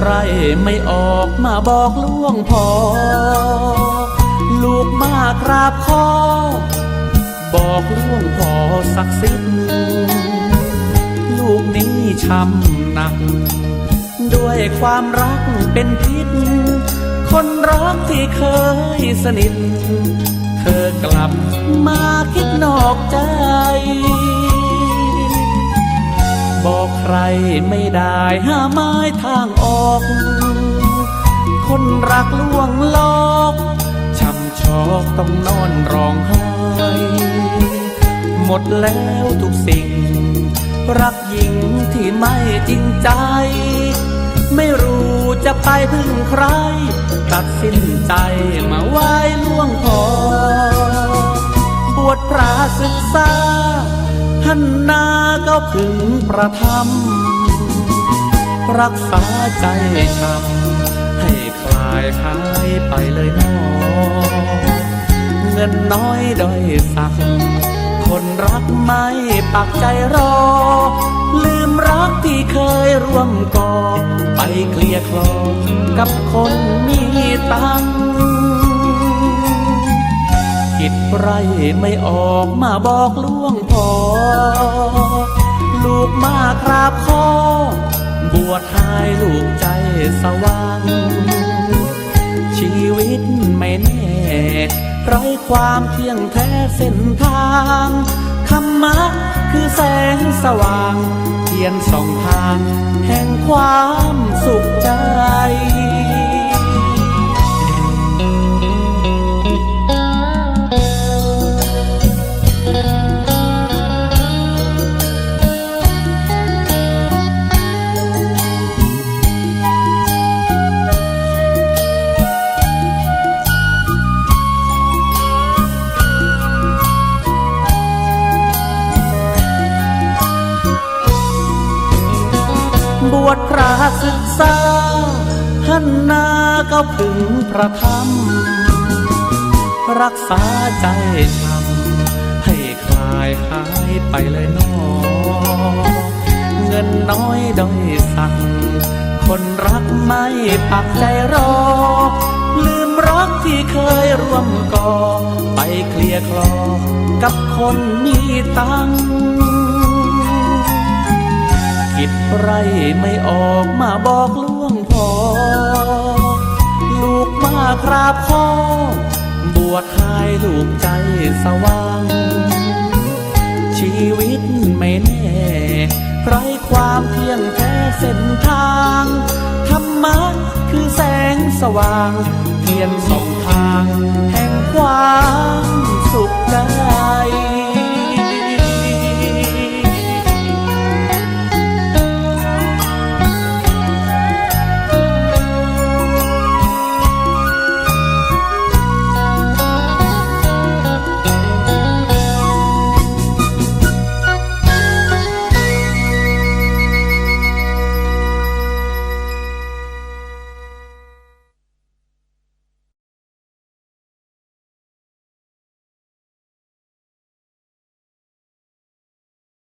ไรไม่ออกมาบอกล่วงพอ ลูกมากราบคอบอกล่วงพอสักสิ้นลูกนี้ช้ำหนัก ด้วยความรักเป็นพิษ คนรักที่เคยสนิท เธอกลับมาคิดนอกใจ ใครไม่ได้หาไม้ทางออก คนรักล่วงลอกช้ำชอกต้องนอนร้องไห้ หมดแล้วทุกสิ่ง รักหญิงที่ไม่จริงใจ ไม่รู้จะไปพึ่งใคร ตัดสินใจมาไหว้ล่วงพอบวชพระศึกษา หันนาก็พึงประทำรักษาใจช้ำให้คลายหายไปเลยนอเงินน้อยด้อยสัก คนรักไม่ปักใจรอ ลืมรักที่เคยร่วมกองไปเคลียร์คลอกับคนมีตังค์ ดไรไม่ออกมาบอกล่วงพอ ลูกมากราบคอบวชให้ลูกใจสว่าง ชีวิตไม่แน่ไร้ความเที่ยงแท้เส้นทางธรรมะคือแสงสว่าง เทียนส่องทาง แห่งความสุขใจ วชพระศึกษาหันหน้าก็พึงพระธรรม รักษาใจช้ำให้คลายหายไปเลยนอเงินน้อยด้อยสักคนรักไม่ปักใจรอ ลืมรักที่เคยร่วมก่อไปเคลียร์คลอกับคนมีตังค์ คิดไรไม่ออกมาบอกล่วงพอ ลูกมาคราบคอบวชให้ลูกใจสว่าง ชีวิตไม่แน่ไรความเที่ยงแท้เส้นทางธรรมะคือแสงสว่าง เทียนสองทาง แห่งความสุขใจ